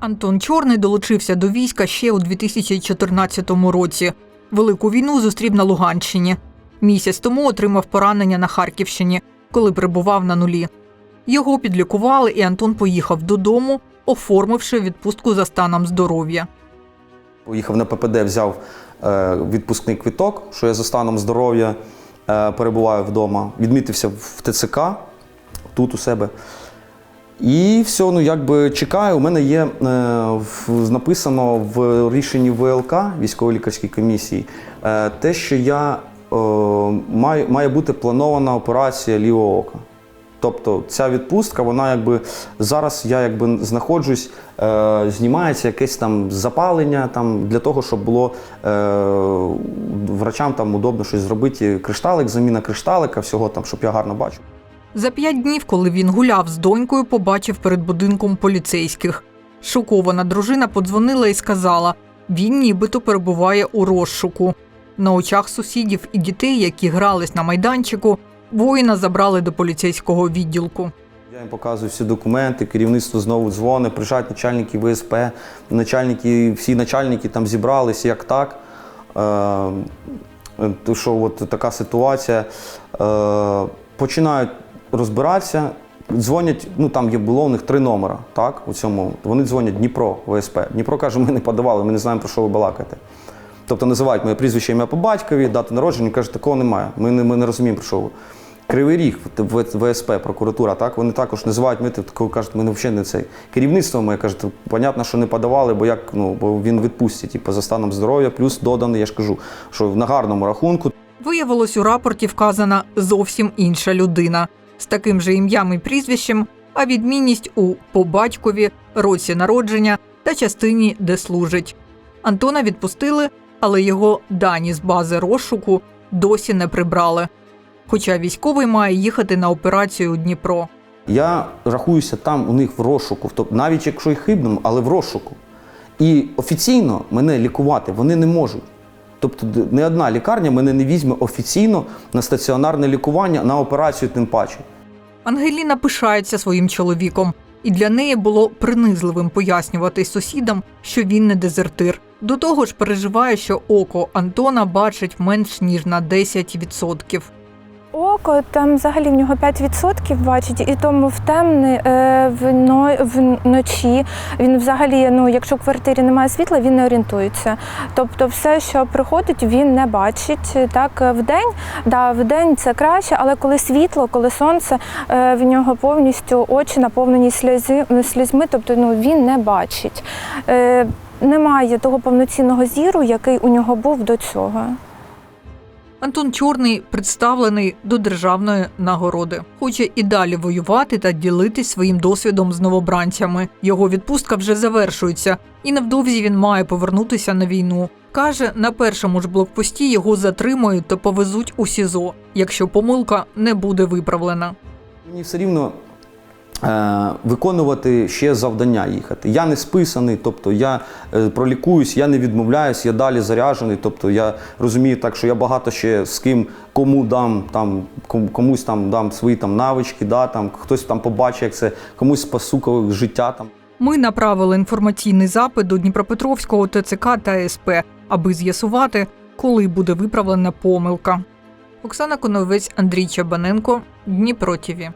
Антон Чорний долучився до війська ще у 2014 році. Велику війну зустрів на Луганщині. Місяць тому отримав поранення на Харківщині, коли перебував на нулі. Його підлікували, і Антон поїхав додому, оформивши відпустку за станом здоров'я. Поїхав на ППД, взяв е, відпускний квиток, що я за станом здоров'я е, перебуваю вдома. Відмітився в ТЦК тут у себе. І все, ну якби чекаю. У мене є е, написано в рішенні ВЛК військово-лікарській комісії е, те, що я е, маю, має бути планована операція лівого ока. Тобто ця відпустка, вона якби зараз я якби знаходжусь, е, знімається якесь там запалення там для того, щоб було е, врачам там удобно щось зробити. Кришталик, заміна кришталика, всього там, щоб я гарно бачив. За п'ять днів, коли він гуляв з донькою, побачив перед будинком поліцейських. Шокована дружина подзвонила і сказала: він нібито перебуває у розшуку. На очах сусідів і дітей, які грались на майданчику, воїна забрали до поліцейського відділку. Я їм показую всі документи, керівництво знову дзвонить, приїжджають начальники ВСП, начальники, всі начальники там зібралися, як так. Е, що от така ситуація. Е, починають розбиратися, дзвонять, ну там є було у них три номера, так, у цьому. Вони дзвонять Дніпро, ВСП. Дніпро каже, ми не подавали, ми не знаємо, про що ви балакаєте. Тобто називають моє прізвище ім'я по батькові, дату народження, кажуть, такого немає. Ми не, ми не розуміємо, про що ви. Кривий ріг, ВСП, прокуратура, так вони також називають ми такого кажуть, ми взагалі не цей. Керівництво моє каже, понятно, що не подавали, бо як ну бо він відпустить, типу, за станом здоров'я, плюс доданий, я ж кажу, що на гарному рахунку. Виявилось, у рапорті вказана зовсім інша людина з таким же ім'ям і прізвищем, а відмінність у по батькові, році народження та частині, де служить. Антона відпустили, але його дані з бази розшуку досі не прибрали. Хоча військовий має їхати на операцію у Дніпро. Я рахуюся там у них в розшуку, тобто навіть якщо і хибному, але в розшуку. І офіційно мене лікувати вони не можуть. Тобто не одна лікарня мене не візьме офіційно на стаціонарне лікування, на операцію тим паче. Ангеліна пишається своїм чоловіком, і для неї було принизливим пояснювати сусідам, що він не дезертир. До того ж, переживає, що око Антона бачить менш ніж на 10%. Око там взагалі в нього 5% бачить, і тому в темне е, вно- вночі він взагалі, ну якщо в квартирі немає світла, він не орієнтується. Тобто, все, що приходить, він не бачить. Так, е, вдень, да, вдень це краще, але коли світло, коли сонце, е, в нього повністю очі наповнені сльози, слізьми, тобто ну, він не бачить. Немає того повноцінного зіру, який у нього був до цього. Антон Чорний представлений до державної нагороди. Хоче і далі воювати та ділитись своїм досвідом з новобранцями. Його відпустка вже завершується, і невдовзі він має повернутися на війну. Каже, на першому ж блокпості його затримують та повезуть у СІЗО, якщо помилка не буде виправлена. Мені все рівно виконувати ще завдання їхати. Я не списаний, тобто я е, пролікуюсь, я не відмовляюсь, я далі заряджений. Тобто я розумію так, що я багато ще з ким кому дам там, комусь там дам свої там навички, да, там, хтось там побачить, як це комусь спасу життя там. Ми направили інформаційний запит до Дніпропетровського ТЦК та СП, аби з'ясувати, коли буде виправлена помилка. Оксана Коновець, Андрій Чабаненко, Дніпро ТІВІ.